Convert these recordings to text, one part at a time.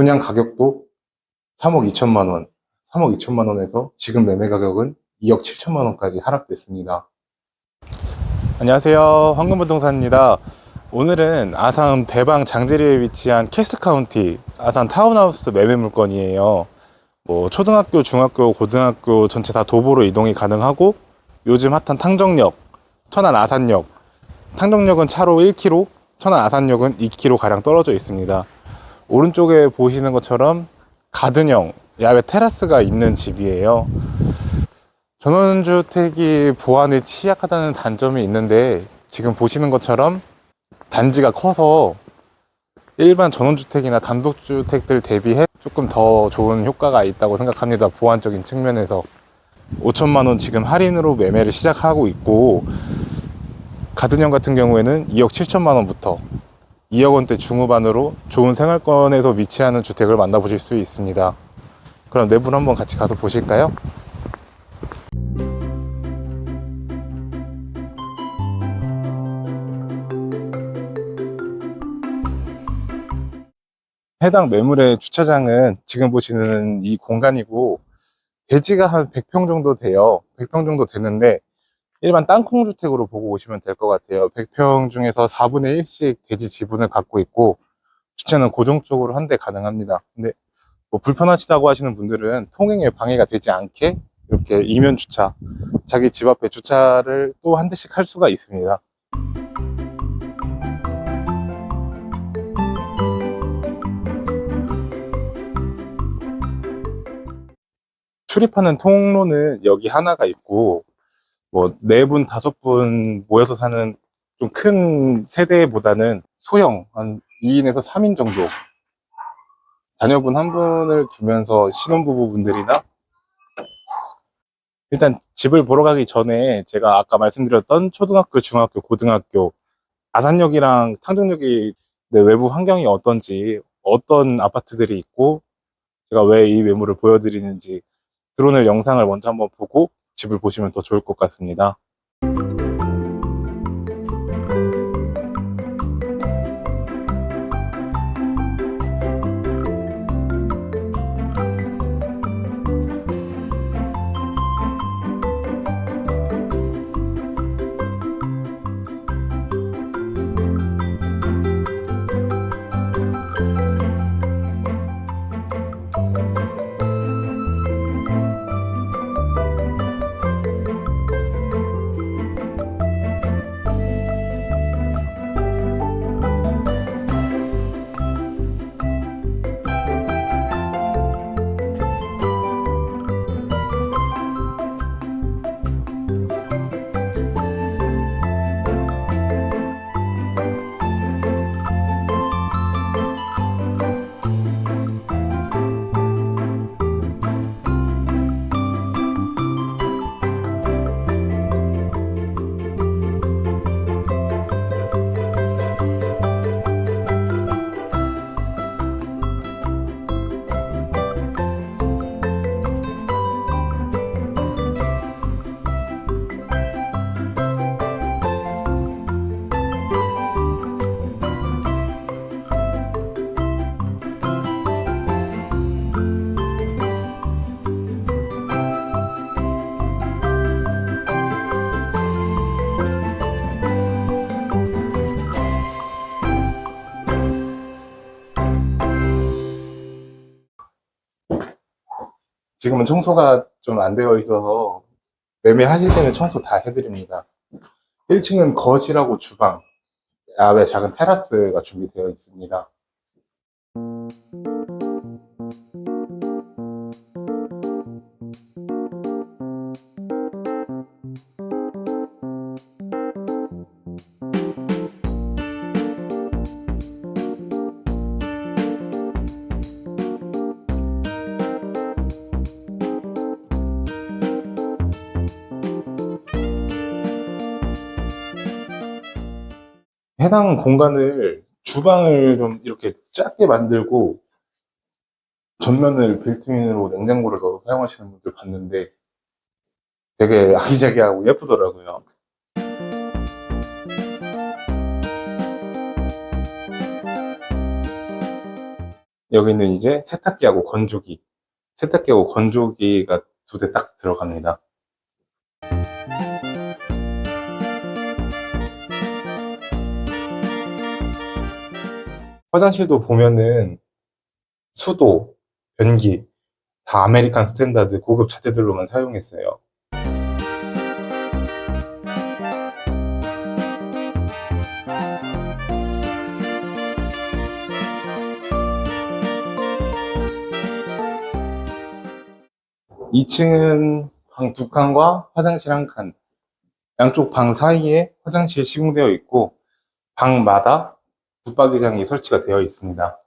분양 가격도 3억 2천만 원, 3억 2천만 원에서 지금 매매 가격은 2억 7천만 원까지 하락됐습니다. 안녕하세요. 황금부동산입니다. 오늘은 아산 배방 장제리에 위치한 캐스 카운티 아산 타운하우스 매매 물건이에요. 뭐 초등학교, 중학교, 고등학교 전체 다 도보로 이동이 가능하고 요즘 핫한 탕정역, 천안 아산역, 탕정역은 차로 1km, 천안 아산역은 2km 가량 떨어져 있습니다. 오른쪽에 보시는 것처럼 가든형 야외 테라스가 있는 집이에요. 전원주택이 보안에 취약하다는 단점이 있는데 지금 보시는 것처럼 단지가 커서 일반 전원주택이나 단독주택들 대비해 조금 더 좋은 효과가 있다고 생각합니다. 보안적인 측면에서 5천만 원 지금 할인으로 매매를 시작하고 있고 가든형 같은 경우에는 2억 7천만 원부터 2억 원대 중후반으로 좋은 생활권에서 위치하는 주택을 만나보실 수 있습니다. 그럼 내부를 한번 같이 가서 보실까요? 해당 매물의 주차장은 지금 보시는 이 공간이고 대지가 한 100평 정도 돼요. 100평 정도 되는데 일반 땅콩 주택으로 보고 오시면 될 것 같아요. 100평 중에서 4분의 1씩 대지 지분을 갖고 있고 주차는 고정적으로 한 대 가능합니다. 근데 뭐 불편하시다고 하시는 분들은 통행에 방해가 되지 않게 이렇게 이면 주차, 자기 집 앞에 주차를 또 한 대씩 할 수가 있습니다. 출입하는 통로는 여기 하나가 있고 뭐 네 분 다섯 분 모여서 사는 좀 큰 세대보다는 소형 한 2인에서 3인 정도. 자녀분 한 분을 두면서 신혼부부분들이나 일단 집을 보러 가기 전에 제가 아까 말씀드렸던 초등학교, 중학교, 고등학교 아산역이랑 탕정역이 내 외부 환경이 어떤지 어떤 아파트들이 있고 제가 왜이 매물을 보여드리는지 드론을 영상을 먼저 한번 보고 집을 보시면 더 좋을 것 같습니다. 지금은 청소가 좀 안 되어 있어서 매매하실 때는 청소 다 해드립니다. 1층은 거실하고 주방, 야외 작은 테라스가 준비되어 있습니다. 해당 공간을 주방을 좀 이렇게 작게 만들고 전면을 빌트인으로 냉장고를 넣어 사용하시는 분들 봤는데 되게 아기자기하고 예쁘더라고요. 여기는 이제 세탁기하고 건조기. 세탁기하고 건조기가 두 대 딱 들어갑니다. 화장실도 보면은 수도, 변기 다 아메리칸 스탠다드 고급 자재들로만 사용했어요. 이층은 방 두 칸과 화장실 한 칸. 양쪽 방 사이에 화장실 시공되어 있고 방마다 붙박이장이 설치가 되어 있습니다.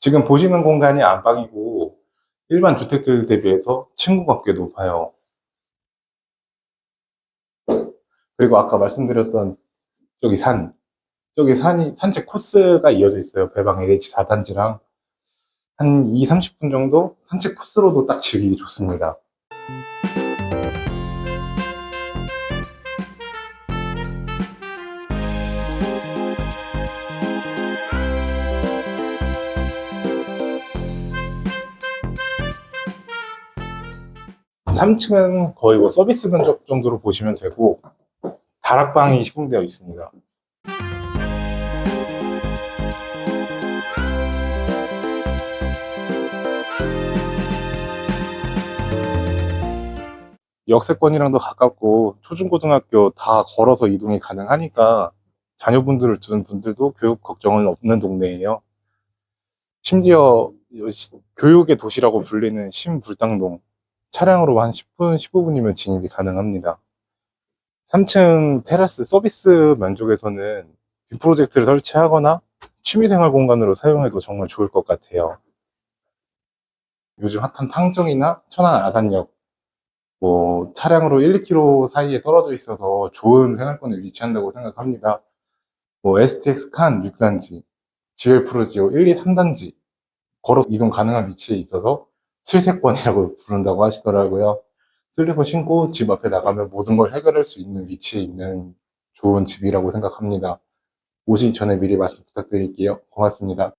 지금 보시는 공간이 안방이고 일반 주택들 대비해서 층고가 꽤 높아요. 그리고 아까 말씀드렸던 저기 산, 저기 산이 산책 코스가 이어져 있어요. 배방 LH 4단지랑 한 2, 30분 정도 산책 코스로도 딱 즐기기 좋습니다. 삼층은 거의 뭐 서비스 면적 정도로 보시면 되고 다락방이 시공되어 있습니다. 역세권이랑도 가깝고 초중고등학교 다 걸어서 이동이 가능하니까 자녀분들을 두는 분들도 교육 걱정은 없는 동네예요. 심지어 교육의 도시라고 불리는 신불당동 차량으로 한 10분, 15분이면 진입이 가능합니다. 3층 테라스 서비스 면적에서는 빔 프로젝트를 설치하거나 취미생활 공간으로 사용해도 정말 좋을 것 같아요. 요즘 핫한 탕정이나 천안 아산역, 뭐 차량으로 1, 2km 사이에 떨어져 있어서 좋은 생활권에 위치한다고 생각합니다. 뭐 STX 칸 6단지, GL 프로지오 1, 2, 3단지 걸어 이동 가능한 위치에 있어서 칠세권이라고 부른다고 하시더라고요. 슬리퍼 신고 집 앞에 나가면 모든 걸 해결할 수 있는 위치에 있는 좋은 집이라고 생각합니다. 오시기 전에 미리 말씀 부탁드릴게요. 고맙습니다.